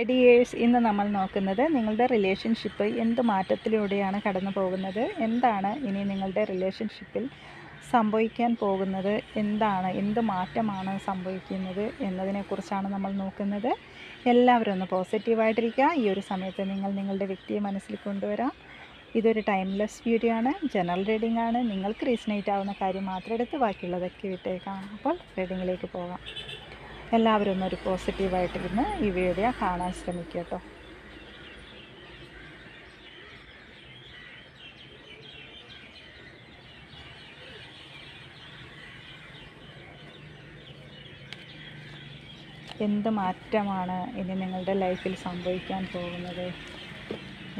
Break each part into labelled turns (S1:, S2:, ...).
S1: ഐഡിയേഴ്സ് ഇന്ന് നമ്മൾ നോക്കുന്നത് നിങ്ങളുടെ റിലേഷൻഷിപ്പ് എന്ത് മാറ്റത്തിലൂടെയാണ് കടന്നു പോകുന്നത്? എന്താണ് ഇനി നിങ്ങളുടെ റിലേഷൻഷിപ്പിൽ സംഭവിക്കാൻ പോകുന്നത്? എന്താണ് എന്ത് മാറ്റമാണ് സംഭവിക്കുന്നത് എന്നതിനെക്കുറിച്ചാണ് നമ്മൾ നോക്കുന്നത്. എല്ലാവരും ഒന്ന് പോസിറ്റീവായിട്ടിരിക്കുക. ഈ ഒരു സമയത്ത് നിങ്ങൾ നിങ്ങളുടെ വ്യക്തിയെ മനസ്സിൽ കൊണ്ടുവരാം. ഇതൊരു ടൈംലെസ് വീഡിയോ ആണ് ജനറൽ റീഡിംഗ് ആണ് നിങ്ങൾക്ക് റീസണേറ്റ് ആവുന്ന കാര്യം മാത്രം എടുത്ത് ബാക്കിയുള്ളതൊക്കെ വിട്ടേക്കാം. അപ്പോൾ റീഡിങ്ങിലേക്ക് പോകാം. എല്ലാവരും ഒന്നൊരു പോസിറ്റീവായിട്ടിരുന്ന് ഈ വീഡിയോ കാണാൻ ശ്രമിക്കുക കേട്ടോ. എന്ത് മാറ്റമാണ് ഇനി നിങ്ങളുടെ ലൈഫിൽ സംഭവിക്കാൻ പോകുന്നത്?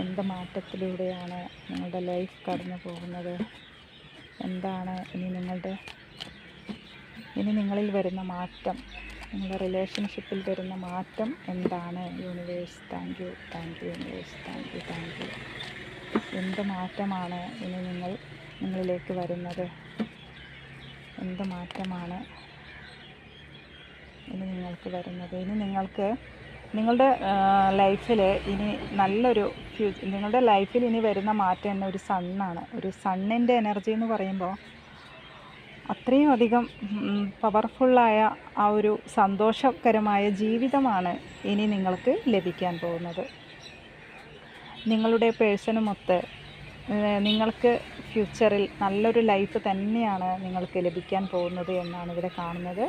S1: എന്ത് മാറ്റത്തിലൂടെയാണ് നിങ്ങളുടെ ലൈഫ് കടന്നു പോകുന്നത്? എന്താണ് ഇനി നിങ്ങളുടെ ഇനി നിങ്ങളിൽ വരുന്ന മാറ്റം? നിങ്ങളുടെ റിലേഷൻഷിപ്പിൽ വരുന്ന മാറ്റം എന്താണ്? Universe thank you thank you universe thank you thank you എന്ത് മാറ്റമാണ് ഇനി നിങ്ങൾ നിങ്ങളിലേക്ക് വരുന്നത്? എന്ത് മാറ്റമാണ് ഇനി നിങ്ങൾക്ക് വരുന്നത്? ഇനി നിങ്ങൾക്ക് നിങ്ങളുടെ ലൈഫിൽ ഇനി നല്ലൊരു ഫ്യൂ നിങ്ങളുടെ ലൈഫിൽ ഇനി വരുന്ന മാറ്റം തന്നെ ഒരു സണ്ണാണ്. ഒരു സണ്ണിന്റെ എനർജി എന്ന് പറയുമ്പോൾ അത്രയും അധികം പവർഫുള്ളായ ആ ഒരു സന്തോഷകരമായ ജീവിതമാണ് ഇനി നിങ്ങൾക്ക് ലഭിക്കാൻ പോകുന്നത്. നിങ്ങളുടെ പേഴ്സണുമൊത്ത് നിങ്ങൾക്ക് ഫ്യൂച്ചറിൽ നല്ലൊരു ലൈഫ് തന്നെയാണ് നിങ്ങൾക്ക് ലഭിക്കാൻ പോകുന്നത് എന്നാണ് ഇവിടെ കാണുന്നത്.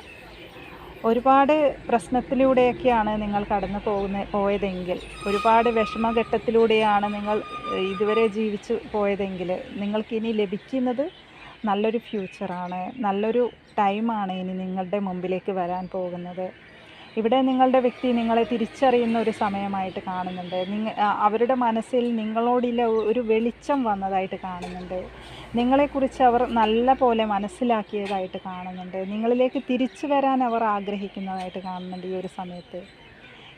S1: ഒരുപാട് പ്രശ്നത്തിലൂടെയൊക്കെയാണ് നിങ്ങൾ കടന്നു പോകുന്ന പോയതെങ്കിൽ ഒരുപാട് വിഷമഘട്ടത്തിലൂടെയാണ് നിങ്ങൾ ഇതുവരെ ജീവിച്ചു പോയതെങ്കിൽ നിങ്ങൾക്കിനി ലഭിക്കുന്നത് നല്ലൊരു ഫ്യൂച്ചറാണ്. നല്ലൊരു ടൈമാണ് ഇനി നിങ്ങളുടെ മുമ്പിലേക്ക് വരാൻ പോകുന്നത്. ഇവിടെ നിങ്ങളുടെ വ്യക്തി നിങ്ങളെ തിരിച്ചറിയുന്ന ഒരു സമയമായിട്ട് കാണുന്നുണ്ട്. നിങ്ങ അവരുടെ മനസ്സിൽ നിങ്ങളോടില്ല ഒരു വെളിച്ചം വന്നതായിട്ട് കാണുന്നുണ്ട്. നിങ്ങളെക്കുറിച്ച് അവർ നല്ല പോലെ മനസ്സിലാക്കിയതായിട്ട് കാണുന്നുണ്ട്. നിങ്ങളിലേക്ക് തിരിച്ചു വരാൻ അവർ ആഗ്രഹിക്കുന്നതായിട്ട് കാണുന്നുണ്ട് ഈ ഒരു സമയത്ത്.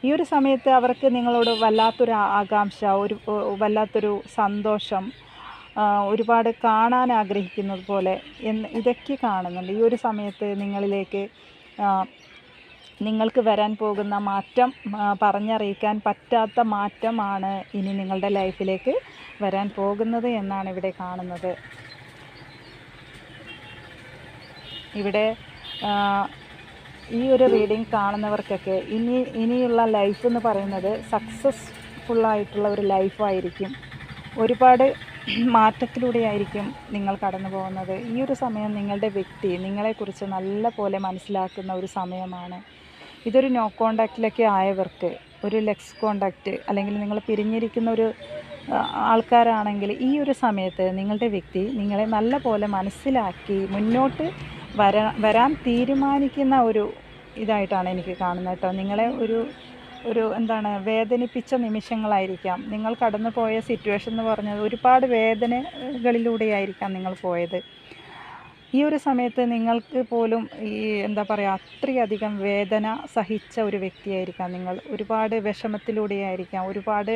S1: ഈ ഒരു സമയത്ത് അവർക്ക് നിങ്ങളോട് വല്ലാത്തൊരു ആകാംക്ഷ ഒരു വല്ലാത്തൊരു സന്തോഷം ഒരുപാട് കാണാൻ ആഗ്രഹിക്കുന്നത് പോലെ എന്ന് ഇതൊക്കെ കാണുന്നുണ്ട്. ഈ ഒരു സമയത്ത് നിങ്ങളിലേക്ക് നിങ്ങൾക്ക് വരാൻ പോകുന്ന മാറ്റം പറഞ്ഞറിയിക്കാൻ പറ്റാത്ത മാറ്റമാണ് ഇനി നിങ്ങളുടെ ലൈഫിലേക്ക് വരാൻ പോകുന്നത് എന്നാണ് ഇവിടെ കാണുന്നത്. ഇവിടെ ഈ ഒരു റീഡിങ് കാണുന്നവർക്കൊക്കെ ഇനി ഇനിയുള്ള ലൈഫ് എന്ന് പറയുന്നത് സക്സസ്ഫുള്ളായിട്ടുള്ള ഒരു ലൈഫായിരിക്കും. ഒരുപാട് മാറ്റത്തിലൂടെയായിരിക്കും നിങ്ങൾ കടന്നു പോകുന്നത്. ഈ ഒരു സമയം നിങ്ങളുടെ വ്യക്തി നിങ്ങളെക്കുറിച്ച് നല്ല പോലെ മനസ്സിലാക്കുന്ന ഒരു സമയമാണ്. ഇതൊരു നോ കോണ്ടാക്റ്റിലൊക്കെ ആയവർക്ക് ഒരു ലെക്സ് കോണ്ടാക്റ്റ് അല്ലെങ്കിൽ നിങ്ങൾ പിരിഞ്ഞിരിക്കുന്ന ഒരു ആൾക്കാരാണെങ്കിൽ ഈ ഒരു സമയത്ത് നിങ്ങളുടെ വ്യക്തി നിങ്ങളെ നല്ല പോലെ മനസ്സിലാക്കി മുന്നോട്ട് വരാ വരാൻ തീരുമാനിക്കുന്ന ഒരു ഇതായിട്ടാണ് എനിക്ക് കാണുന്നത് കേട്ടോ. നിങ്ങളെ ഒരു ഒരു എന്താണ് വേദനിപ്പിച്ച നിമിഷങ്ങളായിരിക്കാം. നിങ്ങൾ കടന്നു പോയ സിറ്റുവേഷൻ എന്ന് പറഞ്ഞത് ഒരുപാട് വേദനകളിലൂടെയായിരിക്കാം നിങ്ങൾ പോയത്. ഈ ഒരു സമയത്ത് നിങ്ങൾക്ക് പോലും ഈ എന്താ പറയുക അത്രയധികം വേദന സഹിച്ച ഒരു വ്യക്തിയായിരിക്കാം നിങ്ങൾ. ഒരുപാട് വിഷമത്തിലൂടെയായിരിക്കാം. ഒരുപാട്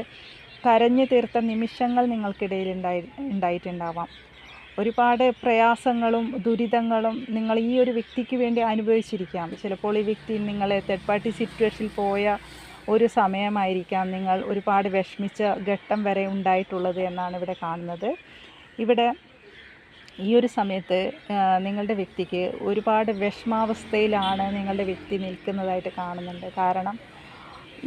S1: കരഞ്ഞു തീർത്ത നിമിഷങ്ങൾ നിങ്ങൾക്കിടയിൽ ഉണ്ടായി ഉണ്ടായിട്ടുണ്ടാവാം. ഒരുപാട് പ്രയാസങ്ങളും ദുരിതങ്ങളും നിങ്ങൾ ഈ ഒരു വ്യക്തിക്ക് വേണ്ടി അനുഭവിച്ചിരിക്കാം. ചിലപ്പോൾ ഈ വ്യക്തി നിങ്ങളെ തേർഡ് പാർട്ടി സിറ്റുവേഷനിൽ പോയ ഒരു സമയമായിരിക്കാം നിങ്ങൾ ഒരുപാട് വിഷമിച്ച ഘട്ടം വരെ ഉണ്ടായിട്ടുള്ളത് എന്നാണ് ഇവിടെ കാണുന്നത്. ഇവിടെ ഈ ഒരു സമയത്ത് നിങ്ങളുടെ വ്യക്തിക്ക് ഒരുപാട് വിഷമാവസ്ഥയിലാണ് നിങ്ങളുടെ വ്യക്തി നിൽക്കുന്നതായിട്ട് കാണുന്നുണ്ട്. കാരണം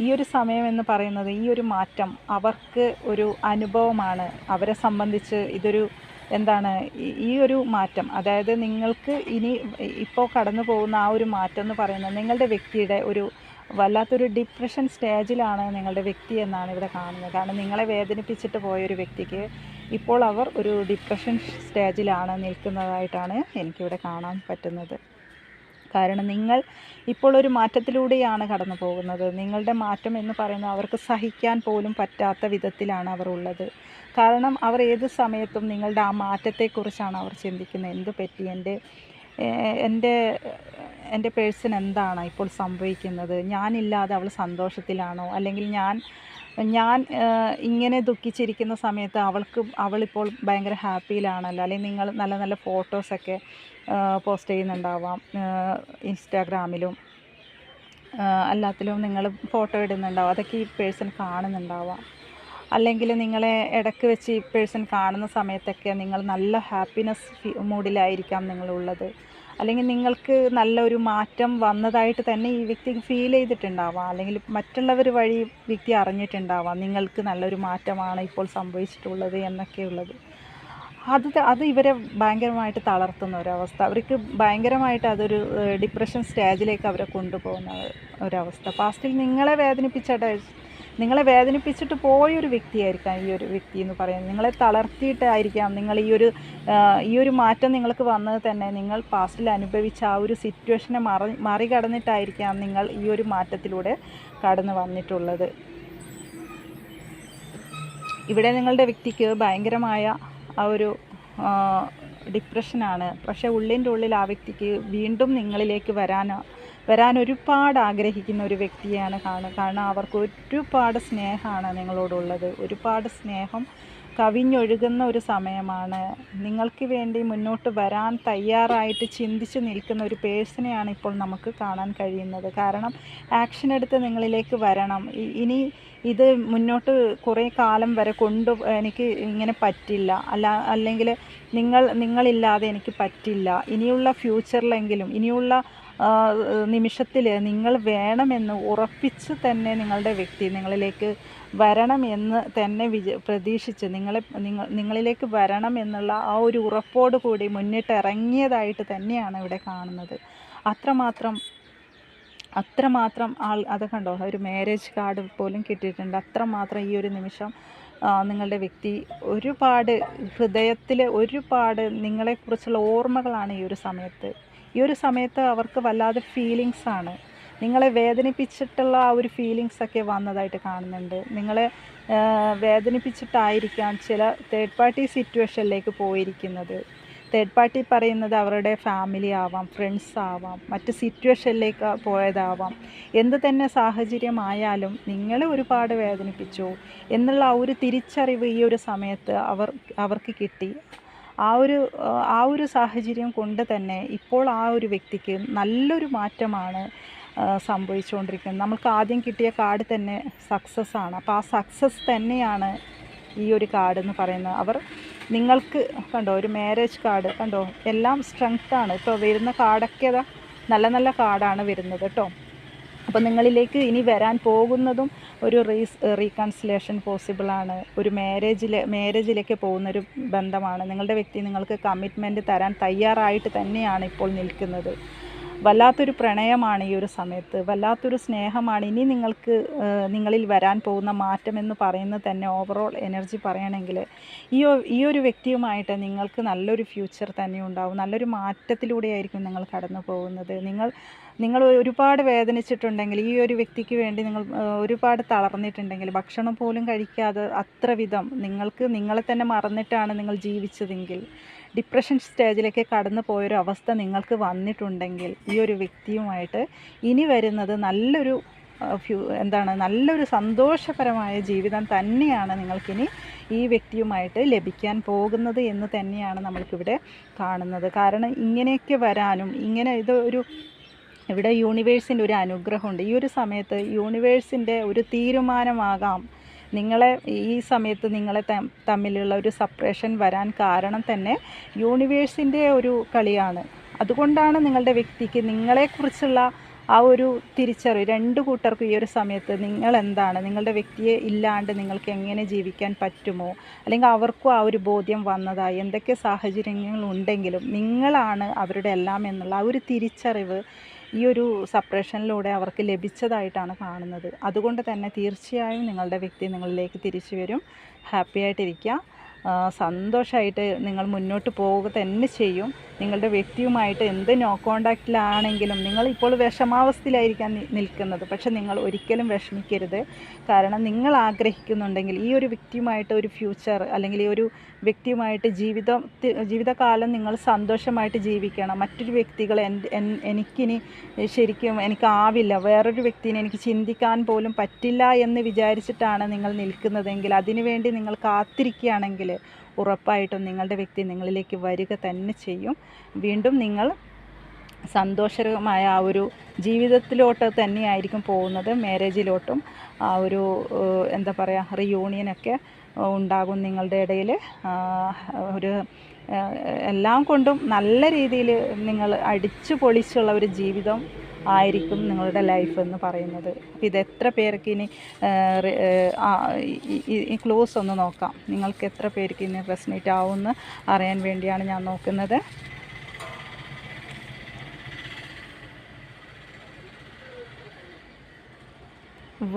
S1: ഈ ഒരു സമയം എന്ന് പറയുന്നത് ഈ ഒരു മാറ്റം അവർക്ക് ഒരു അനുഭവമാണ്. അവരെ സംബന്ധിച്ച് ഇതൊരു എന്താണ് ഈ ഒരു മാറ്റം. അതായത് നിങ്ങൾക്ക് ഇനി ഇപ്പോൾ കടന്നു പോകുന്ന ആ ഒരു മാറ്റം എന്ന് പറയുന്നത് നിങ്ങളുടെ വ്യക്തിയുടെ ഒരു വല്ലാത്തൊരു ഡിപ്രഷൻ സ്റ്റേജിലാണ് നിങ്ങളുടെ വ്യക്തി എന്നാണ് ഇവിടെ കാണുന്നത്. കാരണം നിങ്ങളെ വേദനിപ്പിച്ചിട്ട് പോയൊരു വ്യക്തിക്ക് ഇപ്പോൾ അവർ ഒരു ഡിപ്രഷൻ സ്റ്റേജിലാണ് നിൽക്കുന്നതായിട്ടാണ് എനിക്കിവിടെ കാണാൻ പറ്റുന്നത്. കാരണം നിങ്ങൾ ഇപ്പോൾ ഒരു മാറ്റത്തിലൂടെയാണ് കടന്നു പോകുന്നത്. നിങ്ങളുടെ മാറ്റം എന്ന് പറയുന്നത് അവർക്ക് സഹിക്കാൻ പോലും പറ്റാത്ത വിധത്തിലാണ് അവർ ഉള്ളത്. കാരണം അവർ ഏത് സമയത്തും നിങ്ങളുടെ ആ മാറ്റത്തെക്കുറിച്ചാണ് അവർ ചിന്തിക്കുന്നത്. എന്ത് പറ്റി? എന്റെ എന്റെ എന്റെ പേഴ്സൺ എന്താണ് ഇപ്പോൾ സംഭവിക്കുന്നത്? ഞാനില്ലാതെ അവൾ സന്തോഷത്തിലാണോ? അല്ലെങ്കിൽ ഞാൻ ഞാൻ ഇങ്ങനെ ദുഃഖിച്ചിരിക്കുന്ന സമയത്ത് അവൾക്ക് അവളിപ്പോൾ ഭയങ്കര ഹാപ്പിയിലാണല്ലോ? അല്ലെങ്കിൽ നിങ്ങൾ നല്ല നല്ല ഫോട്ടോസൊക്കെ പോസ്റ്റ് ചെയ്യുന്നുണ്ടാവാം ഇൻസ്റ്റാഗ്രാമിലും. അല്ലാത്തിലും നിങ്ങൾ ഫോട്ടോ ഇടുന്നുണ്ടാവും. അതൊക്കെ ഈ പേഴ്സൺ കാണുന്നുണ്ടാവാം. അല്ലെങ്കിൽ നിങ്ങളെ ഇടയ്ക്ക് വെച്ച് ഈ പേഴ്സൺ കാണുന്ന സമയത്തൊക്കെ നിങ്ങൾ നല്ല ഹാപ്പിനെസ് മൂഡിലായിരിക്കാം നിങ്ങളുള്ളത്. അല്ലെങ്കിൽ നിങ്ങൾക്ക് നല്ലൊരു മാറ്റം വന്നതായിട്ട് തന്നെ ഈ വ്യക്തി ഫീൽ ചെയ്തിട്ടുണ്ടാവാം. അല്ലെങ്കിൽ മറ്റുള്ളവർ വഴി വ്യക്തി അറിഞ്ഞിട്ടുണ്ടാവാം. നിങ്ങൾക്ക് നല്ലൊരു മാറ്റമാണ് ഇപ്പോൾ സംഭവിച്ചിട്ടുള്ളത് എന്നൊക്കെയുള്ളത് അത് അത് ഇവരെ ഭയങ്കരമായിട്ട് തളർത്തുന്ന ഒരവസ്ഥ. അവർക്ക് ഭയങ്കരമായിട്ട് അതൊരു ഡിപ്രഷൻ സ്റ്റേജിലേക്ക് അവരെ കൊണ്ടുപോകുന്ന ഒരവസ്ഥ. പാസ്റ്റിൽ നിങ്ങളെ വേദനിപ്പിച്ചിട്ട് നിങ്ങളെ വേദനിപ്പിച്ചിട്ട് പോയൊരു വ്യക്തിയായിരിക്കാം ഈ ഒരു വ്യക്തി എന്ന് പറയുന്നത്. നിങ്ങളെ തളർത്തിയിട്ടായിരിക്കാം നിങ്ങൾ ഈ ഒരു ഈ ഒരു മാറ്റം നിങ്ങൾക്ക് വന്നത് തന്നെ. നിങ്ങൾ പാസ്റ്റിൽ അനുഭവിച്ച ആ ഒരു സിറ്റുവേഷനെ മറി മറികടന്നിട്ടായിരിക്കാം നിങ്ങൾ ഈ ഒരു മാറ്റത്തിലൂടെ കടന്നു വന്നിട്ടുള്ളത്. ഇവിടെ നിങ്ങളുടെ വ്യക്തിക്ക് ഭയങ്കരമായ ആ ഒരു ഡിപ്രഷനാണ് പക്ഷേ ഉള്ളിന്റെ ഉള്ളിൽ ആ വ്യക്തിക്ക് വീണ്ടും നിങ്ങളിലേക്ക് വരാൻ വരാൻ ഒരുപാട് ആഗ്രഹിക്കുന്ന ഒരു വ്യക്തിയാണ് കാണുക. കാരണം അവർക്ക് ഒരുപാട് സ്നേഹമാണ് നിങ്ങളോടുള്ളത്. ഒരുപാട് സ്നേഹം കവിഞ്ഞൊഴുകുന്ന ഒരു സമയമാണ്. നിങ്ങൾക്ക് വേണ്ടി മുന്നോട്ട് വരാൻ തയ്യാറായിട്ട് ചിന്തിച്ച് നിൽക്കുന്ന ഒരു പേഴ്സണെയാണ് ഇപ്പോൾ നമുക്ക് കാണാൻ കഴിയുന്നത്. കാരണം ആക്ഷൻ എടുത്ത് നിങ്ങളിലേക്ക് വരണം. ഇനി ഇത് മുന്നോട്ട് കുറേ കാലം വരെ കൊണ്ട് എനിക്ക് ഇങ്ങനെ പറ്റില്ല. അല്ല അല്ലെങ്കിൽ നിങ്ങൾ നിങ്ങളില്ലാതെ എനിക്ക് പറ്റില്ല. ഇനിയുള്ള ഫ്യൂച്ചറിലെങ്കിലും ഇനിയുള്ള നിമിഷത്തിൽ നിങ്ങൾ വേണമെന്ന് ഉറപ്പിച്ച് തന്നെ നിങ്ങളുടെ വ്യക്തി നിങ്ങളിലേക്ക് വരണം എന്ന് തന്നെ വിജ പ്രതീക്ഷിച്ച് നിങ്ങളെ നിങ്ങൾ നിങ്ങളിലേക്ക് വരണം എന്നുള്ള ആ ഒരു ഉറപ്പോട് കൂടി മുന്നിട്ടിറങ്ങിയതായിട്ട് തന്നെയാണ് ഇവിടെ കാണുന്നത്. അത്രമാത്രം അത്രമാത്രം ആൾ അത് കണ്ടോ? ഒരു മാരേജ് കാർഡ് പോലും കിട്ടിയിട്ടുണ്ട്. അത്രമാത്രം ഈ ഒരു നിമിഷം നിങ്ങളുടെ വ്യക്തി ഒരുപാട് ഹൃദയത്തിൽ ഒരുപാട് നിങ്ങളെക്കുറിച്ചുള്ള ഓർമ്മകളാണ് ഈ ഒരു സമയത്ത് ഈ ഒരു സമയത്ത് അവർക്ക് വല്ലാതെ ഫീലിങ്സ് ആണ്. നിങ്ങളെ വേദനിപ്പിച്ചിട്ടുള്ള ആ ഒരു ഫീലിങ്സ് ഒക്കെ വന്നതായിട്ട് കാണുന്നുണ്ട്. നിങ്ങളെ വേദനിപ്പിച്ചിട്ടായിരിക്കാം ചില തേർഡ് പാർട്ടി സിറ്റുവേഷനിലേക്ക് പോയിരിക്കുന്നത്. തേർഡ് പാർട്ടി പറയുന്നത് അവരുടെ ഫാമിലി ആവാം ഫ്രണ്ട്സ് ആവാം മറ്റ് സിറ്റുവേഷനിലേക്ക് പോയതാവാം. എന്ത് തന്നെ സാഹചര്യമായാലും നിങ്ങളെ ഒരുപാട് വേദനിപ്പിച്ചു. എന്നുള്ള ആ ഒരു തിരിച്ചറിവ് ഈ ഒരു സമയത്ത് അവർ അവർക്ക് കിട്ടി. ആ ഒരു ആ ഒരു സാഹചര്യം കൊണ്ട് തന്നെ ഇപ്പോൾ ആ ഒരു വ്യക്തിക്ക് നല്ലൊരു മാറ്റമാണ് സംഭവിച്ചുകൊണ്ടിരിക്കുന്നത്. നമുക്ക് ആദ്യം കിട്ടിയ കാർഡ് തന്നെ സക്സസ് ആണ്. അപ്പോൾ ആ സക്സസ് തന്നെയാണ് ഈ ഒരു കാർഡ് എന്ന് പറയുന്നത്. അവർ നിങ്ങൾക്ക് കണ്ടോ ഒരു മാരേജ് കാർഡ് കണ്ടോ എല്ലാം സ്ട്രെങ്ത്താണ് ഇപ്പോൾ വരുന്ന കാർഡൊക്കെ നല്ല നല്ല കാർഡാണ് വരുന്നത് കേട്ടോ അപ്പോൾ നിങ്ങളിലേക്ക് ഇനി വരാൻ പോകുന്നതും ഒരു റീസ് റീകൺസിലേഷൻ പോസിബിളാണ്. ഒരു മാരേജിൽ മാരേജിലേക്ക് പോകുന്നൊരു ബന്ധമാണ്. നിങ്ങളുടെ വ്യക്തി നിങ്ങൾക്ക് കമ്മിറ്റ്മെന്റ് തരാൻ തയ്യാറായിട്ട് തന്നെയാണ് ഇപ്പോൾ നിൽക്കുന്നത്. വല്ലാത്തൊരു പ്രണയമാണ് ഈ ഒരു സമയത്ത്. വല്ലാത്തൊരു സ്നേഹമാണ് ഇനി നിങ്ങൾക്ക് നിങ്ങളിൽ വരാൻ പോകുന്ന മാറ്റം എന്ന് പറയുന്നത് തന്നെ ഓവറോൾ എനർജി പറയണമെങ്കിൽ ഈ ഈ ഒരു വ്യക്തിയുമായിട്ട് നിങ്ങൾക്ക് നല്ലൊരു ഫ്യൂച്ചർ തന്നെ ഉണ്ടാവും. നല്ലൊരു മാറ്റത്തിലൂടെയായിരിക്കും നിങ്ങൾ കടന്നു പോകുന്നത്. നിങ്ങൾ നിങ്ങൾ ഒരുപാട് വേദനിച്ചിട്ടുണ്ടെങ്കിൽ ഈ ഒരു വ്യക്തിക്ക് വേണ്ടി നിങ്ങൾ ഒരുപാട് തളർന്നിട്ടുണ്ടെങ്കിൽ ഭക്ഷണം പോലും കഴിക്കാതെ അത്ര വിധം നിങ്ങൾക്ക് നിങ്ങളെ തന്നെ മറന്നിട്ടാണ് നിങ്ങൾ ജീവിച്ചതെങ്കിൽ ഡിപ്രഷൻ സ്റ്റേജിലേക്ക് കടന്നു പോയൊരു അവസ്ഥ നിങ്ങൾക്ക് വന്നിട്ടുണ്ടെങ്കിൽ ഈ ഒരു വ്യക്തിയുമായിട്ട് ഇനി വരുന്നത് നല്ലൊരു ഫ്യൂ എന്താണ് നല്ലൊരു സന്തോഷപരമായ ജീവിതം തന്നെയാണ് നിങ്ങൾക്കിനി ഈ വ്യക്തിയുമായിട്ട് ലഭിക്കാൻ പോകുന്നത് എന്ന് തന്നെയാണ് നമ്മൾക്കിവിടെ കാണുന്നത്. കാരണം ഇങ്ങനെയൊക്കെ വരാനും ഇങ്ങനെ ഇത് ഒരു ഇവിടെ യൂണിവേഴ്സിന്റെ ഒരു അനുഗ്രഹമുണ്ട്. ഈ ഒരു സമയത്ത് യൂണിവേഴ്സിന്റെ ഒരു തീരുമാനമാകാം. നിങ്ങളെ ഈ സമയത്ത് നിങ്ങളെ തമ്മിലുള്ള ഒരു സപ്പറേഷൻ വരാൻ കാരണം തന്നെ യൂണിവേഴ്സിന്റെ ഒരു കളിയാണ്. അതുകൊണ്ടാണ് നിങ്ങളുടെ വ്യക്തിക്ക് നിങ്ങളെക്കുറിച്ചുള്ള ആ ഒരു തിരിച്ചറിവ് രണ്ട് കൂട്ടർക്കും ഈ ഒരു സമയത്ത് നിങ്ങൾ എന്താണ് നിങ്ങളുടെ വ്യക്തിയെ ഇല്ലാണ്ട് നിങ്ങൾക്ക് എങ്ങനെ ജീവിക്കാൻ പറ്റുമോ അല്ലെങ്കിൽ അവർക്കും ആ ഒരു ബോധ്യം വന്നതായി എന്തൊക്കെ സാഹചര്യങ്ങൾ ഉണ്ടെങ്കിലും നിങ്ങളാണ് അവരുടെ എല്ലാം എന്നുള്ള ആ ഒരു തിരിച്ചറിവ് ഈ ഒരു സപ്പറേഷനിലൂടെ അവർക്ക് ലഭിച്ചതായിട്ടാണ് കാണുന്നത്. അതുകൊണ്ട് തന്നെ തീർച്ചയായും നിങ്ങളുടെ വ്യക്തി നിങ്ങളിലേക്ക് തിരിച്ചു വരും. ഹാപ്പി ആയിട്ടിരിക്കുക. സന്തോഷമായിട്ട് നിങ്ങൾ മുന്നോട്ട് പോവുക തന്നെ ചെയ്യും. നിങ്ങളുടെ വ്യക്തിയുമായിട്ട് എന്ത് നോ കോണ്ടാക്റ്റിലാണെങ്കിലും നിങ്ങൾ ഇപ്പോൾ വിഷമാവസ്ഥയിലായിരിക്കാൻ നിൽക്കുന്നത്. പക്ഷെ നിങ്ങൾ ഒരിക്കലും വിഷമിക്കരുത്. കാരണം നിങ്ങൾ ആഗ്രഹിക്കുന്നുണ്ടെങ്കിൽ ഈ ഒരു വ്യക്തിയുമായിട്ട് ഒരു ഫ്യൂച്ചർ അല്ലെങ്കിൽ ഈ ഒരു വ്യക്തിയുമായിട്ട് ജീവിതം ജീവിതകാലം നിങ്ങൾ സന്തോഷമായിട്ട് ജീവിക്കണം. മറ്റൊരു വ്യക്തികൾ എനിക്കിനി ശരിക്കും എനിക്കാവില്ല വേറൊരു വ്യക്തിനെ എനിക്ക് ചിന്തിക്കാൻ പോലും പറ്റില്ല എന്ന് വിചാരിച്ചിട്ടാണ് നിങ്ങൾ നിൽക്കുന്നതെങ്കിൽ അതിനുവേണ്ടി നിങ്ങൾ കാത്തിരിക്കുകയാണെങ്കിൽ ഉറപ്പായിട്ടും നിങ്ങളുടെ വ്യക്തി നിങ്ങളിലേക്ക് വരിക തന്നെ ചെയ്യും. വീണ്ടും നിങ്ങൾ സന്തോഷകരമായ ആ ഒരു ജീവിതത്തിലോട്ട് തന്നെയായിരിക്കും പോകുന്നത്. മാരേജിലോട്ടും ആ ഒരു എന്താ പറയുക റിയൂണിയനൊക്കെ ഉണ്ടാകും നിങ്ങളുടെ ഇടയിൽ ഒരു എല്ലാം കൊണ്ടും നല്ല രീതിയിൽ നിങ്ങൾ അടിച്ചു പൊളിച്ചുള്ള ഒരു ജീവിതം ആയിരിക്കും നിങ്ങളുടെ ലൈഫ് എന്ന് പറയുന്നത്. അപ്പോൾ ഇത് എത്ര പേർക്ക് ഇനി ഈ ക്ലോസ് ഒന്ന് നോക്കാം. നിങ്ങൾക്ക് എത്ര പേർക്ക് ഇനി റെസ്നേറ്റ് ആവുമെന്ന് അറിയാൻ വേണ്ടിയാണ് ഞാൻ നോക്കുന്നത്.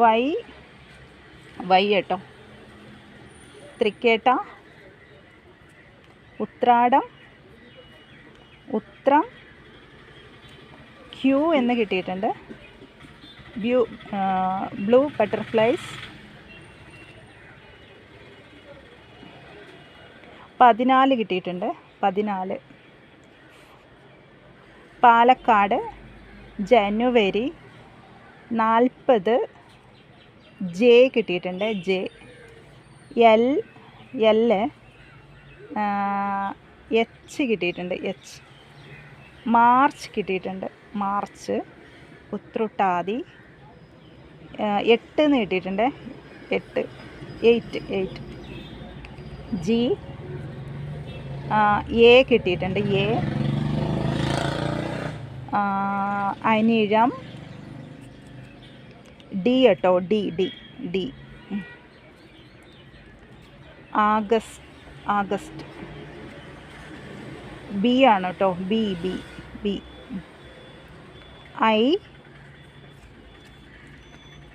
S1: വൈ വൈ കേട്ടോ. തൃക്കേട്ട ഉത്രാടം ഉത്രം ക്യൂ എന്ന് കിട്ടിയിട്ടുണ്ട്. ബ്യൂ ബ്ലൂ ബട്ടർഫ്ലൈസ് പതിനാല് കിട്ടിയിട്ടുണ്ട്. പതിനാല്. പാലക്കാട് ജനുവരി നാൽപ്പത് ജെ കിട്ടിയിട്ടുണ്ട് ജെ. എൽ എൽ എച്ച് കിട്ടിയിട്ടുണ്ട് എച്ച്. മാർച്ച് കിട്ടിയിട്ടുണ്ട്. മാർച്ച് ഉത്രുട്ടാതി എട്ട് എന്ന് കിട്ടിയിട്ടുണ്ട്. എട്ട് എയ്റ്റ് എയ്റ്റ്. ജി എ കിട്ടിയിട്ടുണ്ട്. എ അനിഴം ഡി കേട്ടോ D D D. August August. B ആണ് കേട്ടോ B B. B I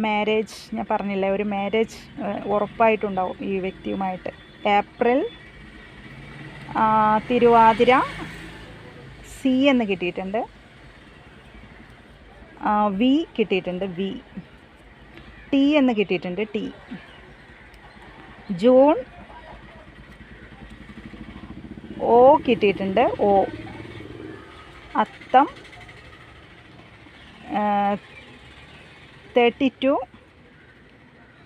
S1: marriage ഞാൻ പറഞ്ഞില്ലേ ഒരു മാരേജ് ഉറപ്പായിട്ടുണ്ടാവും ഈ വ്യക്തിയുമായിട്ട്. ഏപ്രിൽ തിരുവാതിര സി എന്ന് കിട്ടിയിട്ടുണ്ട്. വി കിട്ടിയിട്ടുണ്ട് വി ടി എന്ന് കിട്ടിയിട്ടുണ്ട് ടി ജൂൺ ഓ കിട്ടിയിട്ടുണ്ട് O Atham thirty two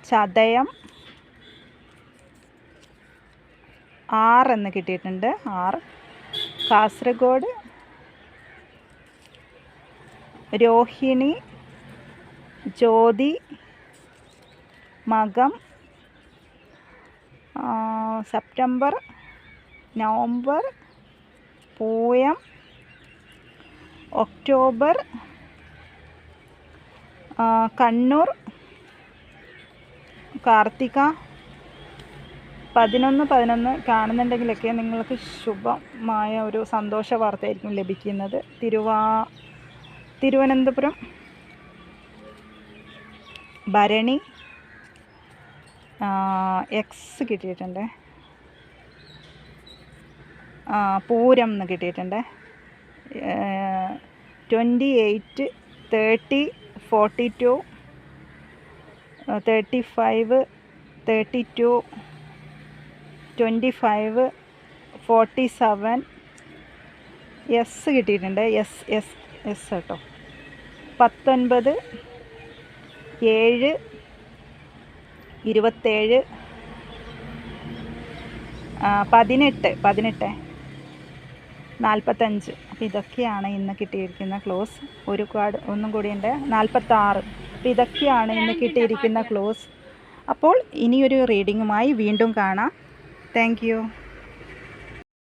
S1: Chathayam R എന്ന് കിട്ടിയിട്ടുണ്ട് R Kasaragod Rohini Jyothi Makam September November Pooyam October Kannur Karthika പതിനൊന്ന് പതിനൊന്ന് കാണുന്നുണ്ടെങ്കിലൊക്കെ നിങ്ങൾക്ക് ശുഭമായ ഒരു സന്തോഷ വാർത്തയായിരിക്കും ലഭിക്കുന്നത്. തിരുവാ തിരുവനന്തപുരം ഭരണി എക്സ് കിട്ടിയിട്ടുണ്ട്. പൂരം എന്ന് കിട്ടിയിട്ടുണ്ട്. Twenty eight thirty forty two thirty five thirty two twenty five forty seven. S കിട്ടിയിട്ടുണ്ട്. എസ് എസ് എസ് കേട്ടോ. പത്തൊൻപത് ഏഴ് ഇരുപത്തേഴ് പതിനെട്ട് പതിനെട്ട് നാൽപ്പത്തഞ്ച്. അപ്പോൾ ഇതൊക്കെയാണ് ഇന്ന് കിട്ടിയിരിക്കുന്ന ക്ലോസ്. ഒരു കാർഡ് ഒന്നും കൂടി ഉണ്ട്. നാൽപ്പത്തി നാൽപ്പത്താറ്. അപ്പോൾ ഇതൊക്കെയാണ് ഇന്ന് കിട്ടിയിരിക്കുന്ന ക്ലോസ്. അപ്പോൾ ഇനിയൊരു റീഡിങ്ങുമായി വീണ്ടും കാണാം. Thank you.